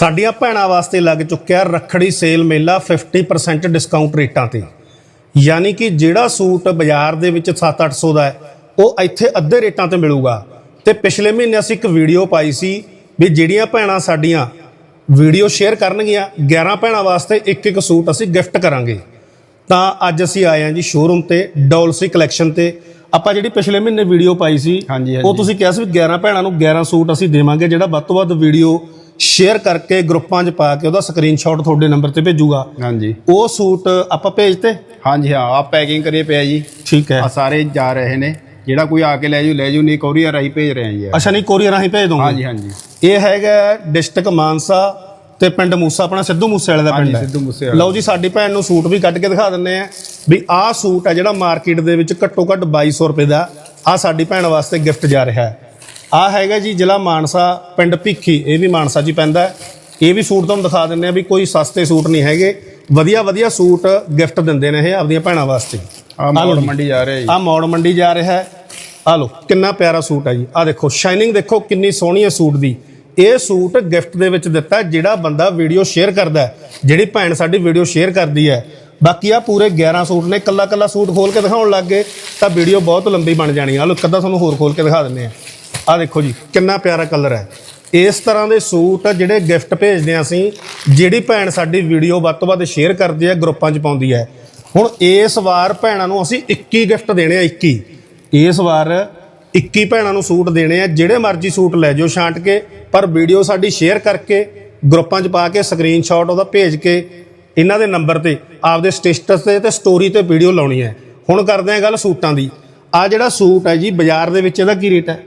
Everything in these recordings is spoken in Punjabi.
ਸਾਡੀਆਂ ਭੈਣਾਂ ਵਾਸਤੇ ਲੱਗ ਚੁੱਕਿਆ ਰੱਖੜੀ ਸੇਲ ਮੇਲਾ 50% ਡਿਸਕਾਊਂਟ ਰੇਟਾਂ ਤੇ। ਯਾਨੀ ਕਿ ਜਿਹੜਾ ਸੂਟ ਬਾਜ਼ਾਰ ਦੇ ਵਿੱਚ 7-800 ਦਾ ਹੈ ਉਹ ਇੱਥੇ ਅੱਧੇ ਰੇਟਾਂ ਤੇ ਮਿਲੂਗਾ। ਤੇ ਪਿਛਲੇ ਮਹੀਨੇ ਅਸੀਂ ਇੱਕ ਵੀਡੀਓ ਪਾਈ ਸੀ ਵੀ ਜਿਹੜੀਆਂ ਭੈਣਾਂ ਸਾਡੀਆਂ ਵੀਡੀਓ ਸ਼ੇਅਰ ਕਰਨਗੀਆਂ 11 ਭੈਣਾਂ ਵਾਸਤੇ ਇੱਕ ਇੱਕ ਸੂਟ ਅਸੀਂ ਗਿਫਟ ਕਰਾਂਗੇ। ਤਾਂ ਅੱਜ ਅਸੀਂ ਆਏ ਹਾਂ ਜੀ ਸ਼ੋਰੂਮ ਤੇ ਡੋਲਸੀ ਕਲੈਕਸ਼ਨ ਤੇ। ਆਪਾਂ ਜਿਹੜੀ ਪਿਛਲੇ ਮਹੀਨੇ ਵੀਡੀਓ ਪਾਈ ਸੀ ਉਹ। ਤੁਸੀਂ ਕਿਹਾ ਸੀ ਵੀ 11 ਭੈਣਾਂ ਨੂੰ 11 ਸੂਟ ਅਸੀਂ ਦੇਵਾਂਗੇ ਜਿਹੜਾ ਵੱਧ ਤੋਂ ਵੱਧ ਵੀਡੀਓ ਸ਼ੇਅਰ ਕਰਕੇ ਗਰੁੱਪਾਂ 'ਚ ਪਾ ਕੇ ਉਹਦਾ ਸਕਰੀਨਸ਼ਾਟ ਤੁਹਾਡੇ ਨੰਬਰ ਤੇ ਭੇਜੂਗਾ। ਹਾਂਜੀ। ਉਹ ਸੂਟ ਆਪਾਂ ਭੇਜਤੇ? ਹਾਂਜੀ ਹਾਂ ਆ ਪੈਕਿੰਗ ਕਰੀਏ ਪਿਆ ਜੀ। ਠੀਕ ਹੈ। ਆ ਸਾਰੇ ਜਾ ਰਹੇ ਨੇ। ਜਿਹੜਾ ਕੋਈ ਆ ਕੇ ਲੈ ਜੂ ਲੈ ਜੂ ਨਹੀਂ ਕੋਰੀਅਰ ਰਾਹੀਂ ਭੇਜ ਰਹੇ ਹਾਂ ਜੀ ਅੱਛਾ ਨਹੀਂ ਕੋਰੀਅਰ ਰਾਹੀਂ ਭੇਜ ਦੋਗੇ ਹਾਂਜੀ ਹਾਂਜੀ। ਇਹ ਹੈਗਾ ਡਿਸਟ੍ਰਿਕਟ ਮਾਨਸਾ ਤੇ ਪਿੰਡ ਮੂਸਾ ਆਪਣਾ ਸਿੱਧੂ ਮੂਸੇ ਵਾਲੇ ਦਾ ਪਿੰਡ ਹੈ। ਸਿੱਧੂ ਮੂਸੇ ਵਾਲਾ। ਲਓ ਜੀ ਸਾਡੀ ਭੈਣ ਨੂੰ ਸੂਟ ਵੀ ਕੱਢ ਕੇ ਦਿਖਾ ਦਿੰਨੇ ਆ ਵੀ ਆਹ ਸੂਟ ਹੈ ਜਿਹੜਾ ਮਾਰਕੀਟ ਦੇ ਵਿੱਚ ਘੱਟੋ ਘੱਟ 2200 ਰੁਪਏ ਦਾ ਆਹ ਸਾਡੀ ਭੈਣ ਵਾਸਤੇ ਗਿਫਟ ਜਾ ਰਿਹਾ ਹੈ। ਆਹ ਹੈਗਾ ਜੀ ਜ਼ਿਲ੍ਹਾ ਮਾਨਸਾ ਪਿੰਡ ਭਿੱਖੀ ਇਹ ਵੀ ਮਾਨਸਾ 'ਚ ਹੀ ਪੈਂਦਾ ਹੈ। ਇਹ ਵੀ ਸੂਟ ਤੁਹਾਨੂੰ ਦਿਖਾ ਦਿੰਨੇ ਆ ਵੀ ਕੋਈ ਸਸਤੇ ਸੂਟ ਨਹੀਂ ਹੈਗੇ। ਵਧੀਆ ਵਧੀਆ ਸੂਟ ਗਿਫਟ ਦਿੰਦੇ ਨੇ ਇਹ ਆਪਦੀਆਂ ਭੈਣਾਂ ਵਾਸਤੇ। ਆ ਮੋੜ ਮੰਡੀ ਜਾ ਰਹੇ ਜੀ। ਆ ਮੌੜ ਮੰਡੀ ਜਾ ਰਿਹਾ ਹੈ। ਆ ਲੋ ਕਿੰਨਾ ਪਿਆਰਾ ਸੂਟ ਹੈ ਜੀ। ਆ ਦੇਖੋ ਸ਼ਾਈਨਿੰਗ ਦੇਖੋ ਕਿੰਨੀ ਸੋਹਣੀ ਹੈ ਸੂਟ ਦੀ। ਇਹ ਸੂਟ ਗਿਫਟ ਦੇ ਵਿੱਚ ਦਿੱਤਾ ਜਿਹੜਾ ਬੰਦਾ ਵੀਡੀਓ ਸ਼ੇਅਰ ਕਰਦਾ ਹੈ। ਜਿਹੜੀ ਭੈਣ ਸਾਡੀ ਵੀਡੀਓ ਸ਼ੇਅਰ ਕਰਦੀ ਹੈ। ਬਾਕੀ ਆ ਪੂਰੇ 11 ਸੂਟ ਨੇ ਕੱਲਾ ਕੱਲਾ ਸੂਟ ਖੋਲ ਕੇ ਦਿਖਾਉਣ ਲੱਗ ਗਏ ਤਾਂ ਵੀਡੀਓ ਬਹੁਤ ਲੰਬੀ ਬਣ ਜਾਣੀ ਆ ਲੋ ਅੱਧਾ ਤੁਹਾਨੂੰ ਹੋਰ ਖੋਲ ਕੇ ਦਿਖਾ ਦਿੰਨੇ ਆ ਆ ਦੇਖੋ ਜੀ, ਕਿੰਨਾ ਪਿਆਰਾ ਕਲਰ ਹੈ। ਇਸ ਤਰ੍ਹਾਂ ਦੇ ਸੂਟ ਜਿਹੜੇ ਗਿਫਟ ਭੇਜਦੇ ਆ ਅਸੀਂ, ਜਿਹੜੀ ਭੈਣ ਸਾਡੀ ਵੀਡੀਓ ਵੱਧ ਤੋਂ ਵੱਧ ਸ਼ੇਅਰ ਕਰਦੀ ਹੈ, ਗਰੁੱਪਾਂ 'ਚ ਪਾਉਂਦੀ ਹੈ। ਹੁਣ ਇਸ ਵਾਰ ਭੈਣਾਂ ਨੂੰ ਅਸੀਂ 21 ਗਿਫਟ ਦੇਣੇ ਆ 21 ਇਸ ਵਾਰ 21 ਭੈਣਾਂ ਨੂੰ ਸੂਟ ਦੇਣੇ ਆ, ਜਿਹੜੇ ਮਰਜ਼ੀ ਸੂਟ ਲੈ ਜਾਓ ਛਾਂਟ ਕੇ, ਪਰ ਵੀਡੀਓ ਸਾਡੀ ਸ਼ੇਅਰ ਕਰਕੇ, ਗਰੁੱਪਾਂ 'ਚ ਪਾ ਕੇ ਸਕਰੀਨਸ਼ਾਟ ਉਹਦਾ ਭੇਜ ਕੇ, ਇਹਨਾਂ ਦੇ ਨੰਬਰ ਤੇ, ਆਪਦੇ ਸਟੇਟਸ ਤੇ ਤੇ ਸਟੋਰੀ ਤੇ ਵੀਡੀਓ ਲਾਉਣੀ ਹੈ। ਹੁਣ ਕਰਦੇ ਆ ਗੱਲ ਸੂਟਾਂ ਦੀ। ਆ ਜਿਹੜਾ ਸੂਟ ਹੈ ਜੀ, ਬਾਜ਼ਾਰ ਦੇ ਵਿੱਚ ਇਹਦਾ ਕੀ ਰੇਟ ਹੈ?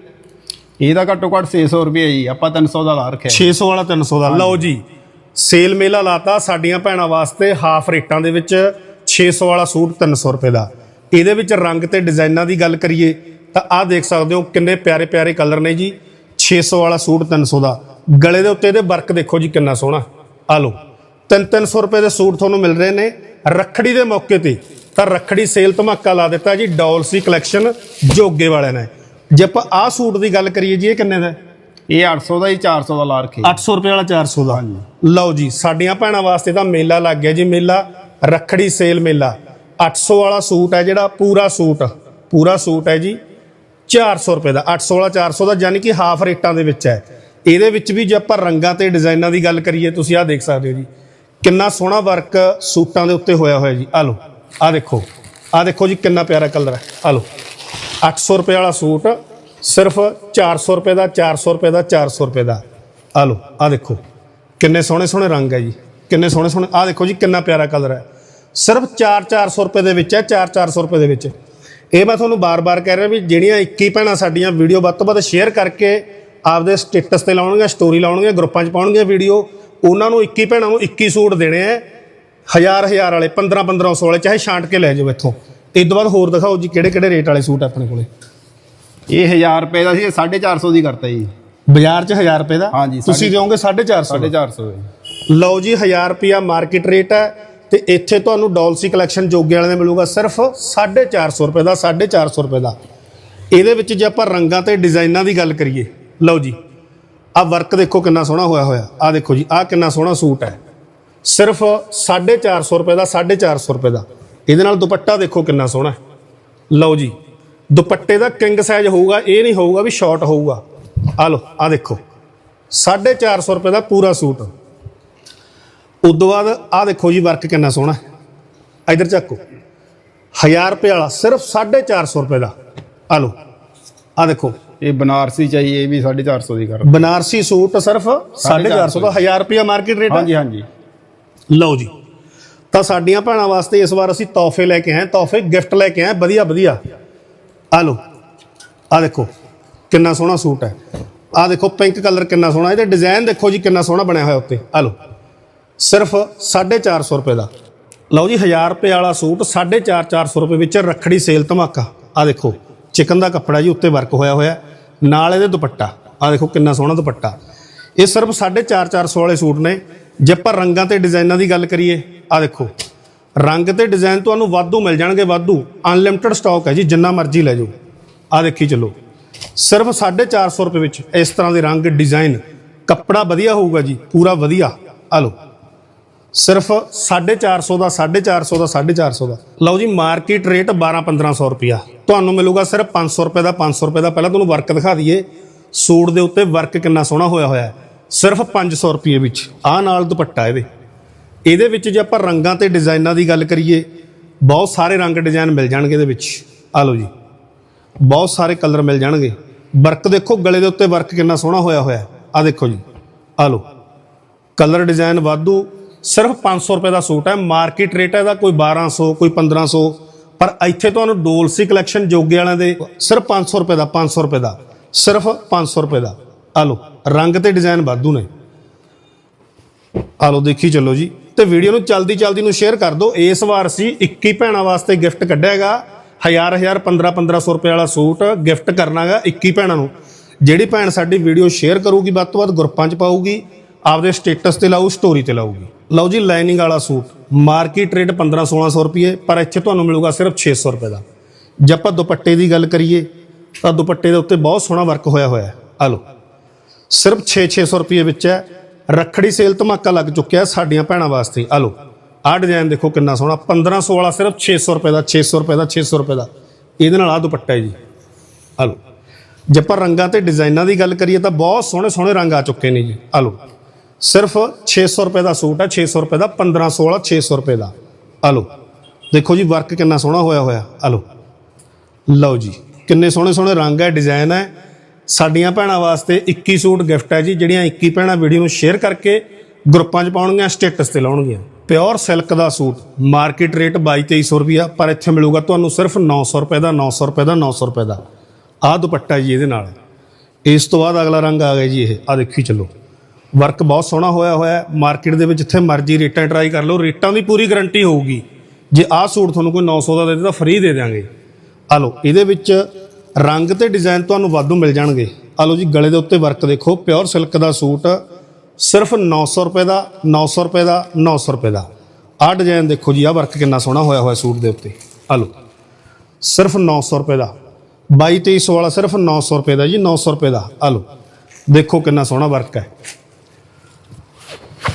ਇਹਦਾ ਘੱਟੋ ਘੱਟ 600 ਰੁਪਏ ਜੀ ਆਪਾਂ 300 ਦਾ ਲਾ ਰੱਖਿਆ। 600 ਵਾਲਾ 300 ਦਾ। ਲਓ ਜੀ ਸੇਲ ਮੇਲਾ ਲਾਤਾ ਸਾਡੀਆਂ ਭੈਣਾਂ ਵਾਸਤੇ ਹਾਫ ਰੇਟਾਂ ਦੇ ਵਿੱਚ 600 ਵਾਲਾ ਸੂਟ 300 ਰੁਪਏ ਦਾ। ਇਹਦੇ ਵਿੱਚ ਰੰਗ ਤੇ ਡਿਜ਼ਾਈਨਾਂ ਦੀ ਗੱਲ ਕਰੀਏ ਤਾਂ ਆਹ ਦੇਖ ਸਕਦੇ ਹੋ ਕਿੰਨੇ ਪਿਆਰੇ ਪਿਆਰੇ ਕਲਰ ਨੇ ਜੀ। 600 ਵਾਲਾ ਸੂਟ 300 ਦਾ। ਗਲੇ ਦੇ ਉੱਤੇ ਇਹਦੇ ਵਰਕ ਦੇਖੋ ਜੀ ਕਿੰਨਾ ਸੋਹਣਾ। ਆ ਲਓ 3-300 ਰੁਪਏ ਦੇ ਸੂਟ ਤੁਹਾਨੂੰ ਮਿਲ ਰਹੇ ਨੇ। ਰੱਖੜੀ ਦੇ ਮੌਕੇ ਤੇ ਤਾਂ ਰੱਖੜੀ ਸੇਲ ਧਮਾਕਾ ਲਾ ਦਿੱਤਾ ਜੀ ਡੋਲਸੀ ਕਲੈਕਸ਼ਨ ਜੋਗੇ ਵਾਲਿਆਂ ਨੇ। ਜੇ ਆਪਾਂ ਆਹ ਸੂਟ ਦੀ ਗੱਲ ਕਰੀਏ ਜੀ ਇਹ ਕਿੰਨੇ ਦਾ ਹੈ? ਇਹ 800 ਦਾ ਹੀ 400 ਦਾ ਲਾ ਰੱਖੇ 800 ਰੁਪਏ ਵਾਲਾ 400 ਦਾ। ਲਓ ਜੀ ਸਾਡੀਆਂ ਭੈਣਾਂ ਵਾਸਤੇ ਤਾਂ ਮੇਲਾ ਲੱਗ ਗਿਆ ਜੀ ਮੇਲਾ ਰੱਖੜੀ ਸੇਲ ਮੇਲਾ। 800 ਵਾਲਾ ਸੂਟ ਹੈ ਜਿਹੜਾ ਪੂਰਾ ਸੂਟ ਪੂਰਾ ਸੂਟ ਹੈ ਜੀ 400 ਰੁਪਏ ਦਾ। 800 ਵਾਲਾ 400 ਦਾ ਯਾਨੀ ਕਿ ਹਾਫ ਰੇਟਾਂ ਦੇ ਵਿੱਚ ਹੈ। ਇਹਦੇ ਵਿੱਚ ਵੀ ਜੇ ਆਪਾਂ ਰੰਗਾਂ ਤੇ ਡਿਜ਼ਾਈਨਾਂ ਦੀ ਗੱਲ ਕਰੀਏ ਤੁਸੀਂ ਆਹ ਦੇਖ ਸਕਦੇ ਹੋ ਜੀ। ਕਿੰਨਾ ਸੋਹਣਾ ਵਰਕ ਸੂਟਾਂ ਦੇ ਉੱਤੇ ਹੋਇਆ ਹੋਇਆ ਜੀ। ਆਹ ਲਓ ਆਹ ਦੇਖੋ ਆਹ ਦੇਖੋ ਜੀ ਕਿੰਨਾ ਪਿਆਰਾ ਕਲਰ ਹੈ। ਆਹ ਲਓ। 800 ਰੁਪਏ ਵਾਲਾ ਸੂਟ, ਸਿਰਫ 400 ਰੁਪਏ ਦਾ 400 ਰੁਪਏ ਦਾ 400 ਰੁਪਏ ਦਾ। ਆ ਲਓ, ਆ ਦੇਖੋ। ਕਿੰਨੇ ਸੋਹਣੇ ਸੋਹਣੇ ਰੰਗ ਹੈ ਜੀ। ਕਿੰਨੇ ਸੋਹਣੇ ਸੋਹਣੇ, ਆ ਦੇਖੋ ਜੀ, ਕਿੰਨਾ ਪਿਆਰਾ ਕਲਰ ਹੈ ਸਿਰਫ 4-400 ਰੁਪਏ ਦੇ ਵਿੱਚ ਹੈ 4-400 ਰੁਪਏ ਦੇ ਵਿੱਚ। ਇਹ ਮੈਂ ਤੁਹਾਨੂੰ ਬਾਰ-ਬਾਰ ਕਹਿ ਰਿਹਾ ਵੀ ਜਿਹੜੀਆਂ 21 ਭੈਣਾਂ ਸਾਡੀਆਂ ਵੀਡੀਓ ਵੱਧ ਤੋਂ ਵੱਧ ਸ਼ੇਅਰ ਕਰਕੇ ਆਪਦੇ ਸਟੇਟਸ ਤੇ ਲਾਉਣਗੀਆਂ ਸਟੋਰੀ ਲਾਉਣਗੀਆਂ, ਗਰੁੱਪਾਂ 'ਚ ਪਾਉਣਗੀਆਂ ਵੀਡੀਓ, ਉਹਨਾਂ ਨੂੰ 21 ਭੈਣਾਂ ਨੂੰ 21 ਸੂਟ ਦੇਣੇ ਆ। ਹਜ਼ਾਰ ਹਜ਼ਾਰ ਵਾਲੇ 15 1500 ਵਾਲੇ, ਚਾਹੇ ਛਾਂਟ ਕੇ ਲੈ ਜਾਓ ਇੱਥੋਂ। ਇਸ ਤੋਂ ਬਾਅਦ ਹੋਰ ਦਿਖਾਓ ਜੀ ਕਿਹੜੇ ਕਿਹੜੇ ਰੇਟ ਵਾਲੇ ਸੂਟ ਆ ਆਪਣੇ ਕੋਲੇ। ਇਹ 1000 ਰੁਪਏ ਦਾ ਸੀ ਇਹ 450 ਦੀ ਕਰਤਾ ਜੀ। ਬਾਜ਼ਾਰ 'ਚ 1000 ਰੁਪਏ ਦਾ? ਹਾਂਜੀ, ਤੁਸੀਂ ਦਿਓਗੇ 450 450 ਦਾ? ਲਓ ਜੀ 1000 ਰੁਪਿਆ ਮਾਰਕੀਟ ਰੇਟ ਹੈ ਤੇ ਇੱਥੇ ਤੁਹਾਨੂੰ ਡੋਲਸੀ ਕਲੈਕਸ਼ਨ ਜੋਗੇ ਵਾਲੇ ਦੇ ਮਿਲੂਗਾ ਸਿਰਫ 450 ਰੁਪਏ ਦਾ 450 ਰੁਪਏ ਦਾ। ਇਹਦੇ ਵਿੱਚ ਜੇ ਆਪਾਂ ਰੰਗਾਂ ਤੇ ਡਿਜ਼ਾਈਨਾਂ ਦੀ ਗੱਲ ਕਰੀਏ ਲਓ ਜੀ ਆਹ ਵਰਕ ਦੇਖੋ ਕਿੰਨਾ ਸੋਹਣਾ ਹੋਇਆ ਹੋਇਆ। ਆਹ ਦੇਖੋ ਜੀ ਆਹ ਕਿੰਨਾ ਸੋਹਣਾ ਸੂਟ ਹੈ। ਸਿਰਫ 450 ਰੁਪਏ ਦਾ 450 ਰੁਪਏ ਦਾ। ਇਹਦੇ ਨਾਲ ਦੁਪੱਟਾ ਦੇਖੋ ਕਿੰਨਾ ਸੋਹਣਾ ਲਓ ਜੀ ਦੁਪੱਟੇ ਦਾ ਕਿੰਗ ਸਾਈਜ਼ ਹੋਊਗਾ ਇਹ ਨਹੀਂ ਹੋਊਗਾ ਵੀ ਸ਼ਾਰਟ ਹੋਊਗਾ। ਆ ਲਓ ਆ ਦੇਖੋ 450 ਰੁਪਏ ਦਾ ਪੂਰਾ ਸੂਟ। ਉਦੋਂ ਬਾਅਦ ਆ ਦੇਖੋ ਜੀ ਵਰਕ ਕਿੰਨਾ ਸੋਹਣਾ ਹੈ। ਇਧਰ ਚੱਕੋ 1000 ਰੁਪਏ ਵਾਲਾ ਸਿਰਫ 450 ਰੁਪਏ ਦਾ। ਆ ਲਓ ਆ ਦੇਖੋ। ਇਹ ਬਨਾਰਸੀ ਚਾਹੀਏ ਇਹ ਵੀ 450 ਦੀ ਕਰ ਬਨਾਰਸੀ ਸੂਟ ਸਿਰਫ 450 ਦਾ 1000 ਰੁਪਏ ਮਾਰਕੀਟ ਰੇਟ ਹਾਂਜੀ ਹਾਂਜੀ। ਲਓ ਜੀ ਤਾਂ ਸਾਡੀਆਂ ਭੈਣਾਂ ਵਾਸਤੇ ਇਸ ਵਾਰ ਅਸੀਂ ਤੋਹਫੇ ਲੈ ਕੇ ਆਏ, ਤੋਹਫੇ, ਗਿਫਟ ਲੈ ਕੇ ਆਏ। ਵਧੀਆ ਵਧੀਆ। ਆ ਲਓ, ਆ ਦੇਖੋ, ਕਿੰਨਾ ਸੋਹਣਾ ਸੂਟ ਹੈ। ਆ ਦੇਖੋ, ਪਿੰਕ ਕਲਰ ਕਿੰਨਾ ਸੋਹਣਾ, ਇਹਦੇ ਡਿਜ਼ਾਈਨ ਦੇਖੋ ਜੀ, ਕਿੰਨਾ ਸੋਹਣਾ ਬਣਿਆ ਹੋਇਆ ਉੱਤੇ। ਆ ਲਓ, ਸਿਰਫ 450 ਰੁਪਏ ਦਾ। ਲਓ ਜੀ 1000 ਰੁਪਏ ਵਾਲਾ ਸੂਟ 450 400 ਰੁਪਏ ਵਿੱਚ ਰੱਖੜੀ ਸੇਲ ਧਮਾਕਾ। ਆ ਦੇਖੋ, ਚਿਕਨ ਦਾ ਕੱਪੜਾ ਜੀ ਉੱਤੇ ਵਰਕ ਹੋਇਆ ਹੋਇਆ ਨਾਲ ਇਹਦੇ ਦੁਪੱਟਾ, ਆ ਦੇਖੋ ਕਿੰਨਾ ਸੋਹਣਾ ਦੁਪੱਟਾ। ਇਹ ਸਿਰਫ 450 400 ਵਾਲੇ ਸੂਟ ਨੇ। ਜੇ ਆਪਾਂ ਰੰਗਾਂ ਤੇ ਡਿਜ਼ਾਈਨਾਂ ਦੀ ਗੱਲ ਕਰੀਏ ਆ ਦੇਖੋ, ਰੰਗ ਤੇ ਡਿਜ਼ਾਈਨ ਤੁਹਾਨੂੰ ਵਾਧੂ ਮਿਲ ਜਾਣਗੇ, ਵਾਧੂ। ਅਨਲਿਮਿਟਿਡ ਸਟਾਕ ਹੈ ਜੀ, ਜਿੰਨਾ ਮਰਜ਼ੀ ਲੈ ਜਾਓ। ਆ ਦੇਖੀ ਚਲੋ। ਸਿਰਫ 450 ਰੁਪਏ ਵਿੱਚ ਇਸ ਤਰ੍ਹਾਂ ਦੇ ਰੰਗ ਡਿਜ਼ਾਈਨ ਕੱਪੜਾ ਵਧੀਆ ਹੋਊਗਾ ਜੀ, ਪੂਰਾ ਵਧੀਆ। ਆ ਲਓ। ਸਿਰਫ 450 ਦਾ 450 ਦਾ 450 ਦਾ। ਲਓ ਜੀ ਮਾਰਕੀਟ ਰੇਟ 12 1500 ਰੁਪਿਆ ਤੁਹਾਨੂੰ ਮਿਲੂਗਾ ਸਿਰਫ 500 ਰੁਪਏ ਦਾ 500 ਰੁਪਏ ਦਾ। ਪਹਿਲਾਂ ਤੁਹਾਨੂੰ ਵਰਕ ਦਿਖਾ ਦਈਏ। ਸੂਟ ਦੇ ਉੱਤੇ ਵਰਕ ਕਿੰਨਾ ਸੋਹਣਾ ਹੋਇਆ ਹੋਇਆ ਹੈ। ਸਿਰਫ 500 ਰੁਪਏ ਵਿੱਚ। ਆਹ ਨਾਲ ਦੁਪੱਟਾ ਇਹਦੇ। ਇਹਦੇ ਵਿੱਚ ਜੇ ਆਪਾਂ ਰੰਗਾਂ ਤੇ ਡਿਜ਼ਾਈਨਾਂ ਦੀ ਗੱਲ ਕਰੀਏ, ਬਹੁਤ ਸਾਰੇ ਰੰਗ ਡਿਜ਼ਾਈਨ ਮਿਲ ਜਾਣਗੇ ਇਹਦੇ ਵਿੱਚ। ਆ ਲਓ ਜੀ। ਬਹੁਤ ਸਾਰੇ ਕਲਰ ਮਿਲ ਜਾਣਗੇ। ਵਰਕ ਦੇਖੋ, ਗਲੇ ਦੇ ਉੱਤੇ ਵਰਕ ਕਿੰਨਾ ਸੋਹਣਾ ਹੋਇਆ ਹੋਇਆ ਹੈ। ਆ ਦੇਖੋ ਜੀ। ਆ ਲਓ। ਕਲਰ ਡਿਜ਼ਾਈਨ ਵਾਧੂ। ਸਿਰਫ 500 ਰੁਪਏ ਦਾ ਸੂਟ ਹੈ। ਮਾਰਕੀਟ ਰੇਟ ਹੈ ਇਹਦਾ, ਕੋਈ 1200 ਕੋਈ 1500 ਪਰ ਇੱਥੇ ਤੁਹਾਨੂੰ ਡੋਲਸੀ ਕਲੈਕਸ਼ਨ ਜੋਗੇ ਵਾਲਿਆਂ ਦੇ ਸਿਰਫ 500 ਰੁਪਏ ਦਾ 500 ਰੁਪਏ ਦਾ। ਸਿਰਫ 500 ਰੁਪਏ ਦਾ। ਆ ਲਓ। ਰੰਗ ਤੇ ਡਿਜ਼ਾਈਨ ਵਾਧੂ ਨੇ। ਆ ਲਓ, ਦੇਖੀ ਚੱਲੋ ਜੀ। ਤੇ ਵੀਡੀਓ ਨੂੰ ਚਲਦੀ ਚਲਦੀ ਨੂੰ ਸ਼ੇਅਰ ਕਰ ਦਿਓ। ਇਸ ਵਾਰ ਅਸੀਂ 21 ਭੈਣਾਂ ਵਾਸਤੇ ਗਿਫਟ ਕੱਢਿਆ ਹੈਗਾ ਹਜ਼ਾਰ ਹਜ਼ਾਰ 15 1500 ਰੁਪਏ ਵਾਲਾ ਸੂਟ ਗਿਫਟ ਕਰਨਾਗਾ 21 ਭੈਣਾਂ ਨੂੰ। ਜਿਹੜੀ ਭੈਣ ਸਾਡੀ ਵੀਡੀਓ ਸ਼ੇਅਰ ਕਰੂਗੀ, ਵੱਧ ਤੋਂ ਵੱਧ ਗਰੁੱਪਾਂ 'ਚ ਪਾਊਗੀ, ਆਪਦੇ ਸਟੇਟਸ ਤੇ ਲਾਊ ਸਟੋਰੀ ਤੇ ਲਾਊਗੀ। ਲਓ ਜੀ ਲਾਈਨਿੰਗ ਵਾਲਾ ਸੂਟ। ਮਾਰਕੀਟ ਰੇਟ 15 1600 ਰੁਪਏ, ਪਰ ਇੱਥੇ ਤੁਹਾਨੂੰ ਮਿਲੂਗਾ ਸਿਰਫ 600 ਰੁਪਏ ਦਾ। ਜੇ ਆਪਾਂ ਦੁਪੱਟੇ ਦੀ ਗੱਲ ਕਰੀਏ, ਤਾਂ ਦੁਪੱਟੇ ਦੇ ਉੱਤੇ ਬਹੁਤ ਸੋਹਣਾ ਵਰਕ ਹੋਇਆ ਹੋਇਆ ਹੈ। ਆ ਲਓ। ਸਿਰਫ 6-600 ਰੁਪਏ ਵਿੱਚ ਹੈ। ਰੱਖੜੀ ਸੇਲ ਧਮਾਕਾ ਲੱਗ ਚੁੱਕਿਆ ਸਾਡੀਆਂ ਭੈਣਾਂ ਵਾਸਤੇ। ਆ ਲਓ ਆਹ ਡਿਜ਼ਾਈਨ ਦੇਖੋ ਕਿੰਨਾ ਸੋਹਣਾ। 1500 ਵਾਲਾ ਸਿਰਫ 600 ਰੁਪਏ ਦਾ 600 ਰੁਪਏ ਦਾ 600 ਰੁਪਏ ਦਾ। ਇਹਦੇ ਨਾਲ ਆ ਦੁਪੱਟਾ ਹੈ ਜੀ। ਆ ਲਓ ਜੇ ਆਪਾਂ ਰੰਗਾਂ ਤੇ ਡਿਜ਼ਾਈਨਾਂ ਦੀ ਗੱਲ ਕਰੀਏ ਤਾਂ ਬਹੁਤ ਸੋਹਣੇ ਸੋਹਣੇ ਰੰਗ ਆ ਚੁੱਕੇ ਨੇ ਜੀ। ਆ ਲਓ ਸਿਰਫ 600 ਰੁਪਏ ਦਾ ਸੂਟ ਹੈ 600 ਰੁਪਏ ਦਾ 1500 ਵਾਲਾ 600 ਰੁਪਏ ਦਾ। ਆ ਲਓ ਦੇਖੋ ਜੀ ਵਰਕ ਕਿੰਨਾ ਸੋਹਣਾ ਹੋਇਆ ਹੋਇਆ। ਆ ਲਓ ਲਓ ਜੀ, ਕਿੰਨੇ ਸੋਹਣੇ ਸੋਹਣੇ ਰੰਗ ਹੈ ਡਿਜ਼ਾਈਨ ਹੈ। ਸਾਡੀਆਂ ਭੈਣਾਂ ਵਾਸਤੇ 21 ਸੂਟ ਗਿਫਟ ਹੈ ਜੀ, ਜਿਹੜੀਆਂ 21 ਭੈਣਾਂ ਵੀਡੀਓ ਨੂੰ ਸ਼ੇਅਰ ਕਰਕੇ ਗਰੁੱਪਾਂ 'ਚ ਪਾਉਣਗੀਆਂ ਸਟੇਟਸ ਤੇ ਲਾਉਣਗੀਆਂ। ਪਿਓਰ ਸਿਲਕ ਦਾ ਸੂਟ ਮਾਰਕੀਟ ਰੇਟ 22-2300 ਰੁਪਿਆ ਪਰ ਇੱਥੇ ਮਿਲੂਗਾ ਤੁਹਾਨੂੰ ਸਿਰਫ 900 ਰੁਪਏ ਦਾ 900 ਰੁਪਏ ਦਾ 900 ਰੁਪਏ ਦਾ। ਆਹ ਦੁਪੱਟਾ ਜੀ ਇਹਦੇ ਨਾਲ। ਇਸ ਤੋਂ ਬਾਅਦ ਅਗਲਾ ਰੰਗ ਆ ਗਿਆ ਜੀ ਇਹ। ਆ ਦੇਖੀ ਚੱਲੋ। ਵਰਕ ਬਹੁਤ ਸੋਹਣਾ ਹੋਇਆ ਹੋਇਆ ਮਾਰਕੀਟ ਦੇ ਵਿੱਚ ਜਿੱਥੇ ਮਰਜ਼ੀ ਰੇਟਾਂ ਟਰਾਈ ਕਰ ਲਓ, ਰੇਟਾਂ ਦੀ ਪੂਰੀ ਗਾਰੰਟੀ ਹੋਊਗੀ। ਜੇ ਆਹ ਸੂਟ ਤੁਹਾਨੂੰ ਕੋਈ 900 ਦਾ ਦੇ ਦੇ ਤਾਂ ਫ੍ਰੀ ਦੇ ਦਿਆਂਗੇ। ਆ ਲਓ, ਇਹਦੇ ਵਿੱਚ ਰੰਗ ਤੇ ਡਿਜ਼ਾਈਨ ਤੁਹਾਨੂੰ ਵਾਧੂ ਮਿਲ ਜਾਣਗੇ। ਆ ਲਓ ਜੀ, ਗਲੇ ਦੇ ਉੱਤੇ ਵਰਕ ਦੇਖੋ, ਪਿਓਰ ਸਿਲਕ ਦਾ ਸੂਟ, ਸਿਰਫ 900 ਰੁਪਏ ਦਾ 900 ਰੁਪਏ ਦਾ 900 ਰੁਪਏ ਦਾ। ਆਹ ਡਿਜ਼ਾਈਨ ਦੇਖੋ ਜੀ, ਆਹ ਵਰਕ ਕਿੰਨਾ ਸੋਹਣਾ ਹੋਇਆ ਹੋਇਆ ਸੂਟ ਦੇ ਉੱਤੇ। ਆ ਲਓ ਸਿਰਫ 900 ਰੁਪਏ ਦਾ। 22 2300 ਵਾਲਾ ਸਿਰਫ 900 ਰੁਪਏ ਦਾ ਜੀ 900 ਰੁਪਏ ਦਾ। ਆ ਲਓ ਦੇਖੋ ਕਿੰਨਾ ਸੋਹਣਾ ਵਰਕ ਹੈ।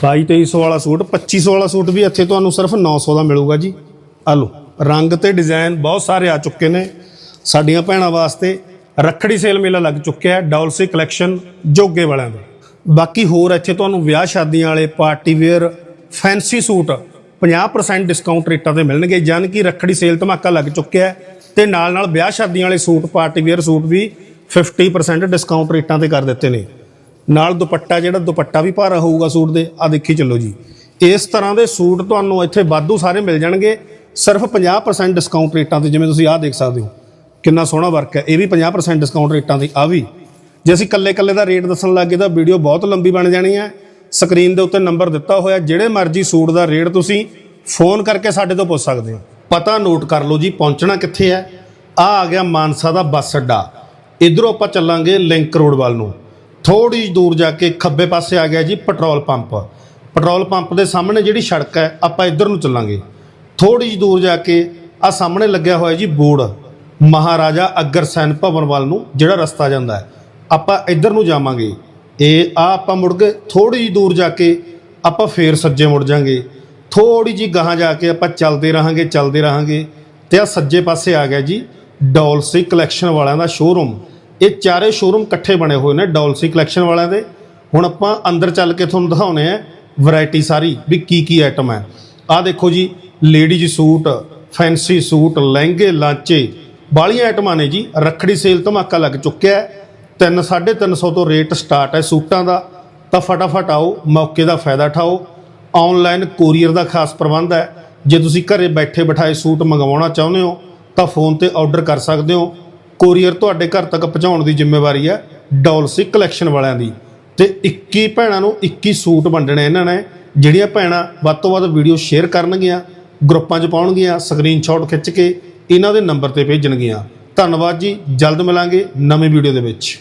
22 2300 ਵਾਲਾ ਸੂਟ 2500 ਵਾਲਾ ਸੂਟ ਵੀ ਇੱਥੇ ਤੁਹਾਨੂੰ ਸਿਰਫ 900 ਦਾ ਮਿਲੂਗਾ ਜੀ। ਆ ਲਓ ਰੰਗ ਤੇ ਡਿਜ਼ਾਈਨ ਬਹੁਤ ਸਾਰੇ ਆ ਚੁੱਕੇ ਨੇ। ਸਾਡੀਆਂ ਭੈਣਾਂ ਵਾਸਤੇ ਰੱਖੜੀ ਸੇਲ ਮੇਲਾ ਲੱਗ ਚੁੱਕਿਆ ਹੈ, ਡੌਲਸੇ ਕਲੈਕਸ਼ਨ ਜੋਗੇ ਵਾਲਿਆਂ ਦਾ। ਬਾਕੀ ਹੋਰ ਇੱਥੇ ਤੁਹਾਨੂੰ ਵਿਆਹ ਸ਼ਾਦੀਆਂ ਵਾਲੇ party wear fancy suit 50% discount ਰੇਟਾਂ ਤੇ ਮਿਲਣਗੇ ਜਾਨ ਕਿ ਰੱਖੜੀ ਸੇਲ ਧਮਾਕਾ ਲੱਗ ਚੁੱਕਿਆ ਹੈ ਤੇ ਨਾਲ ਨਾਲ ਵਿਆਹ ਸ਼ਾਦੀਆਂ ਵਾਲੇ ਸੂਟ ਪਾਰਟੀ ਵੇਅਰ ਸੂਟ ਵੀ 50% ਡਿਸਕਾਊਂਟ ਰੇਟਾਂ ਤੇ ਕਰ ਦਿੱਤੇ ਨੇ। ਨਾਲ ਦੁਪੱਟਾ, ਜਿਹੜਾ ਦੁਪੱਟਾ ਵੀ ਭਾਰਾ ਹੋਊਗਾ ਸੂਟ ਦੇ ਆ ਦੇਖੀ ਚੱਲੋ ਜੀ। ਇਸ ਤਰ੍ਹਾਂ ਦੇ ਸੂਟ ਤੁਹਾਨੂੰ ਇੱਥੇ ਵਾਧੂ ਸਾਰੇ ਮਿਲ ਜਾਣਗੇ, ਸਿਰਫ 50% ਡਿਸਕਾਊਂਟ ਰੇਟਾਂ ਤੇ, ਜਿਵੇਂ ਤੁਸੀਂ ਆਹ ਦੇਖ ਸਕਦੇ ਹੋ। ਕਿੰਨਾ ਸੋਹਣਾ ਵਰਕ ਹੈ। ਇਹ ਵੀ 50% ਡਿਸਕਾਊਂਟ ਰੇਟਾਂ ਦੀ ਆ ਵੀ। ਜੇ ਅਸੀਂ ਕੱਲੇ ਕੱਲੇ ਦਾ ਰੇਟ ਦੱਸਣ ਲੱਗੇ ਤਾਂ ਵੀਡੀਓ ਬਹੁਤ ਲੰਬੀ ਬਣ ਜਾਣੀ ਹੈ। ਸਕਰੀਨ ਦੇ ਉੱਤੇ ਨੰਬਰ ਦਿੱਤਾ ਹੋਇਆ। ਜਿਹੜੇ ਮਰਜ਼ੀ ਸੂਟ ਦਾ ਰੇਟ ਤੁਸੀਂ ਫੋਨ ਕਰਕੇ ਸਾਡੇ ਤੋਂ ਪੁੱਛ ਸਕਦੇ ਹੋ। ਪਤਾ ਨੋਟ ਕਰ ਲਓ ਜੀ, ਪਹੁੰਚਣਾ ਕਿੱਥੇ ਹੈ। ਆ ਆ ਗਿਆ ਮਾਨਸਾ ਦਾ ਬੱਸ ਅੱਡਾ। ਇਧਰੋਂ ਆਪਾਂ ਚੱਲਾਂਗੇ ਲਿੰਕ ਰੋਡ ਵੱਲ ਨੂੰ। ਥੋੜੀ ਜਿਹੀ ਦੂਰ ਜਾ ਕੇ ਖੱਬੇ ਪਾਸੇ ਆ ਗਿਆ ਜੀ ਪੈਟਰੋਲ ਪੰਪ। ਪੈਟਰੋਲ ਪੰਪ ਦੇ ਸਾਹਮਣੇ ਜਿਹੜੀ ਸੜਕ ਹੈ, ਆਪਾਂ ਇੱਧਰ ਨੂੰ ਚੱਲਾਂਗੇ। ਥੋੜੀ ਜਿਹੀ ਦੂਰ ਜਾ ਕੇ ਆ ਸਾਹਮਣੇ ਲੱਗਿਆ ਹੋਇਆ ਜੀ ਬੋਰਡ। ਮਹਾਰਾਜਾ ਅਗਰਸੈਨ ਭਵਨ ਵੱਲ ਨੂੰ ਜਿਹੜਾ ਰਸਤਾ ਜਾਂਦਾ ਹੈ, ਆਪਾਂ ਇੱਧਰ ਨੂੰ ਜਾਵਾਂਗੇ। ਇਹ ਆ ਆਪਾਂ ਮੁੜ ਕੇ ਥੋੜੀ ਜਿਹੀ ਦੂਰ ਜਾ ਕੇ ਆਪਾਂ ਫੇਰ ਸੱਜੇ ਮੁੜ ਜਾਾਂਗੇ। ਥੋੜੀ ਜਿਹੀ ਗਾਹਾਂ ਜਾ ਕੇ ਆਪਾਂ ਚੱਲਦੇ ਰਹਾਂਗੇ ਚੱਲਦੇ ਰਹਾਂਗੇ। ਤੇ ਆ ਸੱਜੇ ਪਾਸੇ ਆ ਗਿਆ ਜੀ, ਡੋਲਸੀ ਕਲੈਕਸ਼ਨ ਵਾਲਿਆਂ ਦਾ ਸ਼ੋਰੂਮ ਇਹ ਚਾਰੇ ਸ਼ੋਰੂਮ ਇਕੱਠੇ ਬਣੇ ਹੋਏ ਨੇ ਡੋਲਸੀ ਕਲੈਕਸ਼ਨ ਵਾਲਿਆਂ ਦੇ। ਹੁਣ ਆਪਾਂ ਅੰਦਰ ਚੱਲ ਕੇ ਤੁਹਾਨੂੰ ਦਿਖਾਉਨੇ ਆ ਵੈਰਾਈਟੀ ਸਾਰੀ ਵੀ ਕੀ ਕੀ ਆਈਟਮ ਹੈ। ਆਹ ਦੇਖੋ ਜੀ ਲੇਡੀਜ਼ ਸੂਟ ਫੈਂਸੀ ਸੂਟ ਲਹਿੰਗੇ, ਲਾਂਚੇ। ਬਾਲੀਆਂ ਆਈਟਮਾਂ ਨੇ ਜੀ। ਰੱਖੜੀ ਸੇਲ ਧਮਾਕਾ ਲੱਗ ਚੁੱਕਿਆ ਹੈ। 3 350 ਤੋਂ ਰੇਟ ਸਟਾਰਟ ਹੈ ਸੂਟਾਂ ਦਾ। ਤਾਂ ਫਟਾਫਟ ਆਓ, ਮੌਕੇ ਦਾ ਫਾਇਦਾ ਉਠਾਓ। ਆਨਲਾਈਨ ਕੋਰੀਅਰ ਦਾ ਖਾਸ ਪ੍ਰਬੰਧ ਹੈ। ਜੇ ਤੁਸੀਂ ਘਰੇ ਬੈਠੇ ਬਿਠਾਏ ਸੂਟ ਮੰਗਵਾਉਣਾ ਚਾਹੁੰਦੇ ਹੋ, ਤਾਂ ਫੋਨ ਤੇ ਆਰਡਰ ਕਰ ਸਕਦੇ ਹੋ। ਕੋਰੀਅਰ ਤੁਹਾਡੇ ਘਰ ਤੱਕ ਪਹੁੰਚਾਉਣ ਦੀ ਜ਼ਿੰਮੇਵਾਰੀ ਹੈ ਡੋਲਸੀ ਕਲੈਕਸ਼ਨ ਵਾਲਿਆਂ ਦੀ। ਤੇ 21 ਭੈਣਾਂ ਨੂੰ 21 ਸੂਟ ਵੰਡਣੇ ਇਹਨਾਂ ਨੇ। ਜਿਹੜੀਆਂ ਭੈਣਾਂ ਵੱਧ ਤੋਂ ਵੱਧ ਵੀਡੀਓ ਸ਼ੇਅਰ ਕਰਨਗੀਆਂ, ਗਰੁੱਪਾਂ 'ਚ ਪਾਉਣਗੀਆਂ, ਸਕਰੀਨਸ਼ਾਟ ਖਿੱਚ ਕੇ ਇਹਨਾਂ ਦੇ ਨੰਬਰ ਤੇ ਭੇਜਣਗੀਆਂ। ਧੰਨਵਾਦ ਜੀ ਜਲਦ ਮਿਲਾਂਗੇ ਨਵੇਂ ਵੀਡੀਓ ਦੇ ਵਿੱਚ।